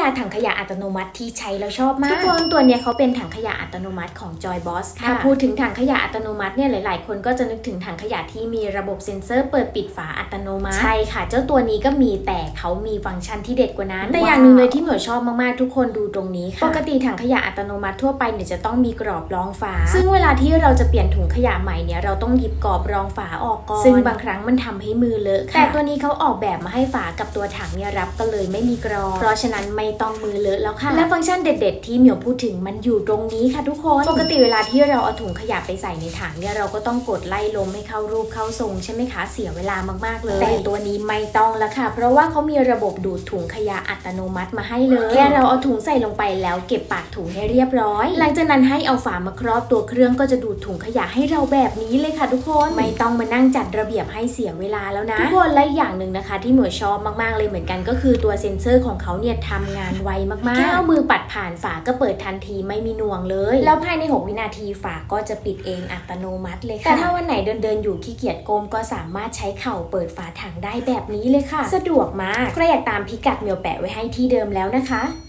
ยาถังขยะอัตโนมัติที่ใช้แล้วชอบมากทุกคนตัวเนี้ยเขาเป็นถังขยะอัตโนมัติของ Joy Boss ค่ะถ้าพูดถึงถังขยะอัตโนมัติเนี่ยหลายๆ คนก็จะนึกถึงถังขยะที่มีระบบเซ็นเซอร์เปิดปิดฝาอัตโนมัติใช่ค่ะ เจ้าตัวนี้ก็มีแต่เขามีฟังก์ชันที่เด็ดกว่านั้น แต่อย่างหนึ่งเลยที่เหมียวชอบมากๆทุกคนดูตรงนี้ค่ะปกติถังขยะอัตโนมัติทั่วไปเนี่ยจะต้องมีกรอบรองฝา ซึ่งเวลาที่เราจะเปลี่ยนถุงขยะใหม่เนี่ยเราต้องหยิบกรอบรองฝาออกก่อนซึ่งบางครั้งมันทำให้มือเลอะค่ะแต่ตัวนี้เขาออกแบบมาให้ฝากับตัวถังเนี่ยรับกันเลยไม่มีกรอบเพราะฉะนั้นไม่ต้องมือเลอะแล้วค่ะ และฟังก์ชันเด็ด ๆ ที่เหมียวพูดถึงมันอยู่ตรงนี้ค่ะทุกคน ปกติเวลาที่เราเอาถุงขยะไปใส่ในถังเนี่ยเราก็ต้องกดไล่ลมให้เข้ารูปเข้าทรงใช่ไหมคะเสียเวลามากๆเลย แต่ตัวนี้ไม่ต้องแล้วค่ะ เพราะว่าเขามีระบบดูดถุงขยะอัตโนมัติมาให้เลย แค่เราเอาถุงใส่ลงไปแล้วเก็บปากถุงให้เรียบร้อย หลังจากนั้นให้เอาฝามาครอบตัวเครื่องก็จะดูดถุงขยะให้เราแบบนี้เลยค่ะทุกคน ไม่ต้องมานั่งจัดระเบียบให้เสียเวลาแล้วนะทุกคนและอีกอย่างหนึ่งนะคะ ที่หมวยชอบมากๆเลยเหมือนกันก็คือตัวเซ็นเซอร์ของเขาเนี่ยทำงานไวมากๆ แค่เอามือปัดผ่านฝาก็เปิดทันทีไม่มีหน่วงเลย แล้วภายใน 6 วินาทีฝาก็จะปิดเองอัตโนมัติเลยค่ะ แต่ถ้าวันไหนเดินเดินๆอยู่ขี้เกียจก้มก็สามารถใช้เข่าเปิดฝาถังได้แบบนี้เลยค่ะ สะดวกมากใครอยากตามพิกัดเหมียวแปะไว้ให้ที่เดิมแล้วนะคะ